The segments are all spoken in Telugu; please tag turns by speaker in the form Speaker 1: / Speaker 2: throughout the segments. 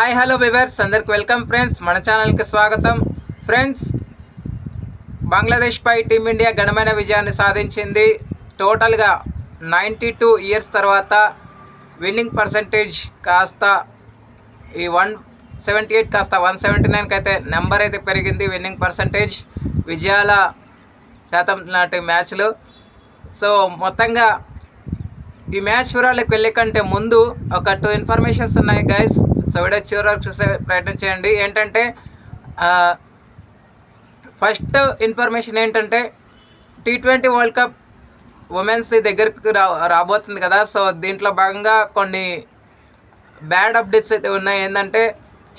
Speaker 1: హాయ్ హలో వివర్స్ అందరికి వెల్కమ్ ఫ్రెండ్స్. మన ఛానల్కి స్వాగతం. ఫ్రెండ్స్ బంగ్లాదేశ్పై టీమిండియా ఘనమైన విజయాన్ని సాధించింది. టోటల్గా నైంటీ టూ ఇయర్స్ తర్వాత విన్నింగ్ పర్సంటేజ్ కాస్త ఈ వన్ సెవెంటీ ఎయిట్ కాస్త వన్ సెవెంటీ నైన్కి అయితే నెంబర్ అయితే పెరిగింది విన్నింగ్ పర్సంటేజ్. విజయాల శాతం నాటి మ్యాచ్లు. సో మొత్తంగా ఈ మ్యాచ్ వివరాలకు వెళ్ళే కంటే ముందు ఒక టూ ఇన్ఫర్మేషన్స్ ఉన్నాయి గైస్ సో వీడియో చివరి వరకు చూసే ప్రయత్నం చేయండి. ఏంటంటే ఫస్ట్ ఇన్ఫర్మేషన్ ఏంటంటే టీ ట్వంటీ వరల్డ్ కప్ ఉమెన్స్ది దగ్గరికి రా రాబోతుంది కదా. సో దీంట్లో భాగంగా కొన్ని బ్యాడ్ అప్డేట్స్ అయితే ఉన్నాయి. ఏంటంటే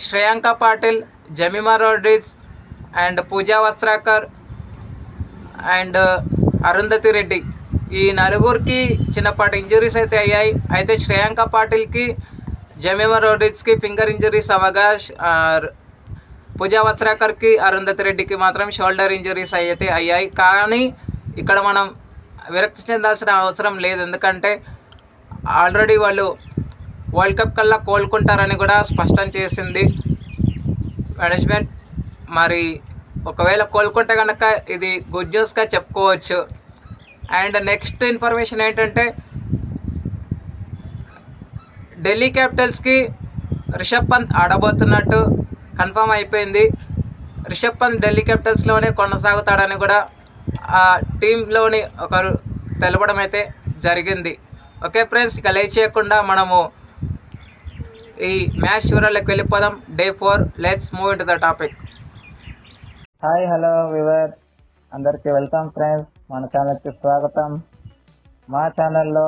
Speaker 1: శ్రేయాంక పాటిల్ జమీమా రోడ్రిస్ అండ్ పూజా వస్త్రాకర్ అండ్ అరుంధతి రెడ్డి. ఈ నలుగురికి చిన్నపాటి ఇంజురీస్ అయితే అయ్యాయి. అయితే శ్రేయాంక పాటిల్కి జమీమా రోడ్రిస్కి ఫింగర్ ఇంజరీస్ అవగా పూజా వస్త్రాకర్కి అరుంధతి రెడ్డికి మాత్రం షోల్డర్ ఇంజరీస్ అయితే అయ్యాయి. కానీ ఇక్కడ మనం విరక్తి చెందాల్సిన అవసరం లేదు. ఎందుకంటే ఆల్రెడీ వాళ్ళు వరల్డ్ కప్ కల్లా కోలుకుంటారని కూడా స్పష్టం చేసింది మేనేజ్మెంట్. మరి ఒకవేళ కోలుకుంటే కనుక ఇది గుడ్ న్యూస్గా చెప్పుకోవచ్చు. అండ్ నెక్స్ట్ ఇన్ఫర్మేషన్ ఏంటంటే ఢిల్లీ క్యాపిటల్స్కి రిషబ్ పంత్ ఆడబోతున్నట్టు కన్ఫర్మ్ అయిపోయింది. రిషబ్ పంత్ ఢిల్లీ క్యాపిటల్స్లోనే కొనసాగుతాడని కూడా ఆ టీంలోని ఒకరు తెలపడం అయితే జరిగింది. ఓకే ఫ్రెండ్స్ ఇక లేట్ చేయకుండా మనము ఈ మ్యాచ్ వివరాలకు వెళ్ళిపోదాం. Day four let's move in the topic.
Speaker 2: Hi hello viewer అందరికీ వెల్కమ్ ఫ్రెండ్స్. మన ఛానల్కి స్వాగతం. మా ఛానల్లో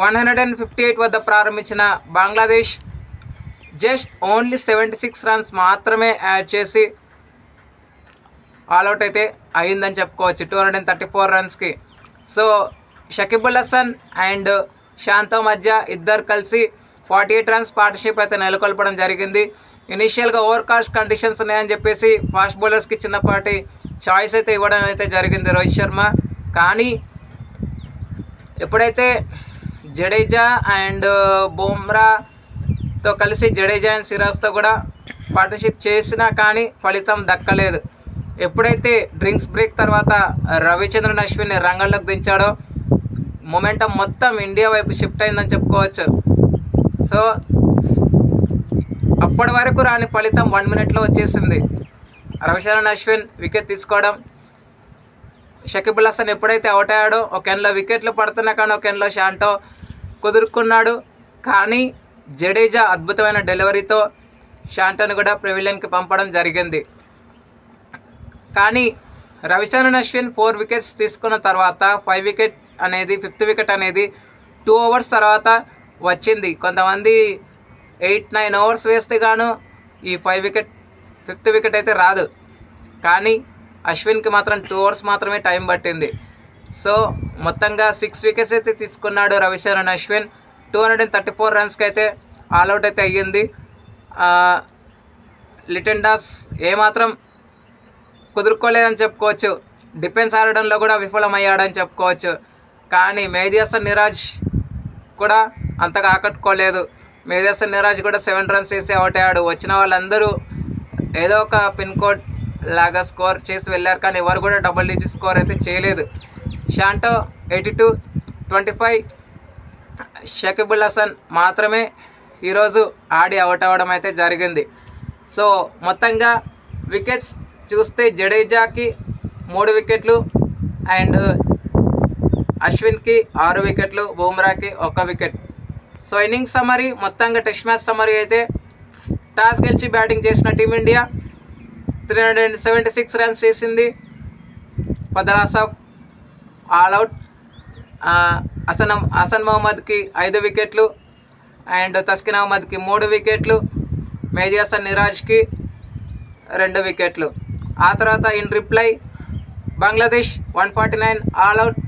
Speaker 1: one hundred and fifty eight వద్ద ప్రారంభించిన Bangladesh just only seventy six runs మాత్రమే యాడ్ చేసి ఆల్అవుట్ అయితే అయిందని చెప్పుకోవచ్చు. Two hundred and thirty four రన్స్కి. So Shakibul Hasan and Shanto మధ్య ఇద్దరు కలిసి ఫార్టీ ఎయిట్ రన్స్ పార్ట్నర్షిప్ అయితే నెలకొల్పడం జరిగింది. ఇనీషియల్గా ఓవర్ కాస్ట్ కండిషన్స్ ఉన్నాయని చెప్పేసి ఫాస్ట్ బౌలర్స్కి చిన్నపాటి చాయిస్ అయితే ఇవ్వడం అయితే జరిగింది రోహిత్ శర్మ. కానీ ఎప్పుడైతే జడేజా అండ్ బుమ్రాతో కలిసి జడేజా అండ్ సిరాజ్తో కూడా పార్ట్నర్షిప్ చేసినా కానీ ఫలితం దక్కలేదు. ఎప్పుడైతే డ్రింక్స్ బ్రేక్ తర్వాత రవిచంద్రన్ అశ్విన్ రంగంలోకి దించాడో మొమెంటం మొత్తం ఇండియా వైపు షిఫ్ట్ అయిందని చెప్పుకోవచ్చు. సో అప్పటి వరకు రాని ఫలితం వన్ మినిట్లో వచ్చేసింది. రవిచంద్రన్ అశ్విన్ వికెట్ తీసుకోవడం షకీబుల్ హసన్ ఎప్పుడైతే అవుట్ అయ్యాడో ఒక ఎన్లో వికెట్లు పడుతున్నా కానీ ఒక ఎన్లో షాంటో కుదురుకున్నాడు. కానీ జడేజా అద్భుతమైన డెలివరీతో షాంటోను కూడా ప్రివిలియన్కి పంపడం జరిగింది. కానీ రవిచంద్రన్ అశ్విన్ ఫోర్ వికెట్స్ తీసుకున్న తర్వాత ఫైవ్ వికెట్ అనేది ఫిఫ్త్ వికెట్ అనేది టూ ఓవర్స్ తర్వాత వచ్చింది. కొంతమంది ఎయిట్ నైన్ ఓవర్స్ వేస్తే గాను ఈ ఫైవ్ వికెట్ ఫిఫ్త్ వికెట్ అయితే రాదు. కానీ అశ్విన్కి మాత్రం టూ అవర్స్ మాత్రమే టైం పట్టింది. సో మొత్తంగా సిక్స్ వికెట్స్ అయితే తీసుకున్నాడు Ravisharan Ashwin. Two hundred and thirty four రన్స్కి అయితే ఆల్అవుట్ అయితే అయ్యింది. ఆ, లిటన్ డాస్ ఏమాత్రం కుదుర్కోలేదని చెప్పుకోవచ్చు. డిఫెన్స్ ఆడడంలో కూడా విఫలమయ్యాడని చెప్పుకోవచ్చు. కానీ మేహదీ నిరాజ్ కూడా అంతగా ఆకట్టుకోలేదు. మేహదీ నిరాజ్ కూడా సెవెన్ రన్స్ వేసి అవుట్ అయ్యాడు. వచ్చిన వాళ్ళందరూ ఏదో ఒక పిన్ కోడ్ లాగా స్కోర్ చేసి వెళ్ళారు కానీ ఎవరు కూడా డబుల్ డిజిట్ స్కోర్ అయితే చేయలేదు. Shanto eighty two twenty five Shakibul Hasan మాత్రమే ఈరోజు ఆడి అవుట్ అవ్వడం అయితే జరిగింది. సో మొత్తంగా వికెట్స్ చూస్తే జడేజాకి మూడు వికెట్లు అండ్ అశ్విన్కి ఆరు వికెట్లు బూమ్రాకి ఒక వికెట్ సో ఇన్నింగ్స్ సమ్మరీ మొత్తంగా టెస్ట్ మ్యాచ్ సమ్మరీ అయితే టాస్ గెలిచి బ్యాటింగ్ చేసిన team India three hundred and seventy six runs చేసింది. For the loss of all out Hasan Hasan మహమ్మద్కి ఐదు వికెట్లు. అండ్ తస్కిన్ అహ్మద్కి మూడు వికెట్లు. మేజియాసన్ నిరాజ్కి రెండు వికెట్లు. ఆ తర్వాత in reply Bangladesh one forty nine all out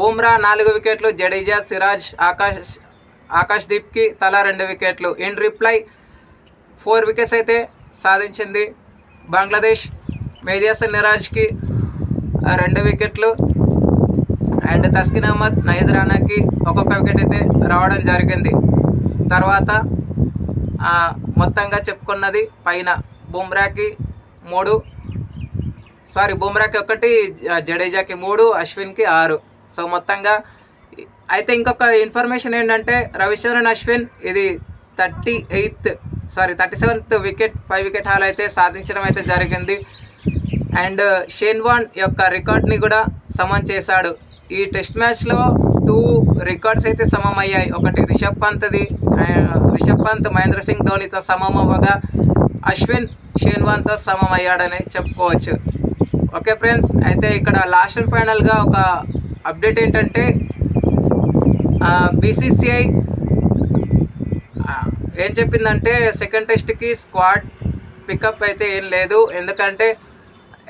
Speaker 1: Bumrah నాలుగు వికెట్లు. జడేజా సిరాజ్ ఆకాష్ ఆకాష్ దీప్కి తలా రెండు వికెట్లు. ఇన్ రిప్లై ఫోర్ వికెట్స్ అయితే సాధించింది. బంగ్లాదేశ్ మేజియాసన్ నిరాజ్కి రెండు వికెట్లు. అండ్ తస్కిన్ అహ్మద్ నయీద్ రానాకి ఒక్కొక్క వికెట్ అయితే రావడం జరిగింది. తర్వాత మొత్తంగా చెప్పుకున్నది పైన బుమ్రాకి మూడు. సారీ బుమ్రాకి ఒకటి జడేజాకి మూడు అశ్విన్కి ఆరు. సో మొత్తంగా అయితే ఇంకొక ఇన్ఫర్మేషన్ ఏంటంటే రవిచంద్రన్ అశ్విన్ ఇది thirty eighth sorry thirty seventh wicket five wicket haul అయితే సాధించడం అయితే జరిగింది. అండ్ షేన్వాన్ uh, యొక్క రికార్డ్ని కూడా సమం చేశాడు. ఈ టెస్ట్ మ్యాచ్లో టూ రికార్డ్స్ అయితే సమం అయ్యాయి ఒకటి రిషబ్ పంత్ది uh, రిషబ్ పంత్ మహేంద్ర సింగ్ ధోనితో సమం అవ్వగా అశ్విన్ షేన్వాన్తో సమం అయ్యాడని చెప్పుకోవచ్చు. ఓకే ఫ్రెండ్స్ అయితే ఇక్కడ లాస్ట్ అండ్ ఫైనల్గా ఒక అప్డేట్ ఏంటంటే uh, బీసీసీఐ ఏం చెప్పిందంటే సెకండ్ టెస్ట్కి స్క్వాడ్ పికప్ అయితే ఏం లేదు. ఎందుకంటే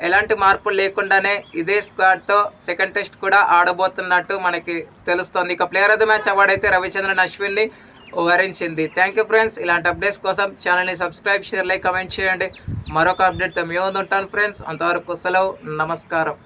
Speaker 1: ఎలాంటి మార్పులు లేకుండానే ఇదే స్క్వాడ్తో సెకండ్ టెస్ట్ కూడా ఆడబోతున్నట్టు మనకి తెలుస్తుంది. ఇక player of the match award అయితే రవిచంద్రన్ అశ్విన్ని వరించింది. థ్యాంక్ యూ ఫ్రెండ్స్ ఇలాంటి అప్డేట్స్ కోసం ఛానల్ని సబ్స్క్రైబ్ షేర్ లైక్ కమెంట్ చేయండి. మరొక అప్డేట్తో మేము ఉంటాను ఫ్రెండ్స్ అంతవరకు సెలవు. నమస్కారం.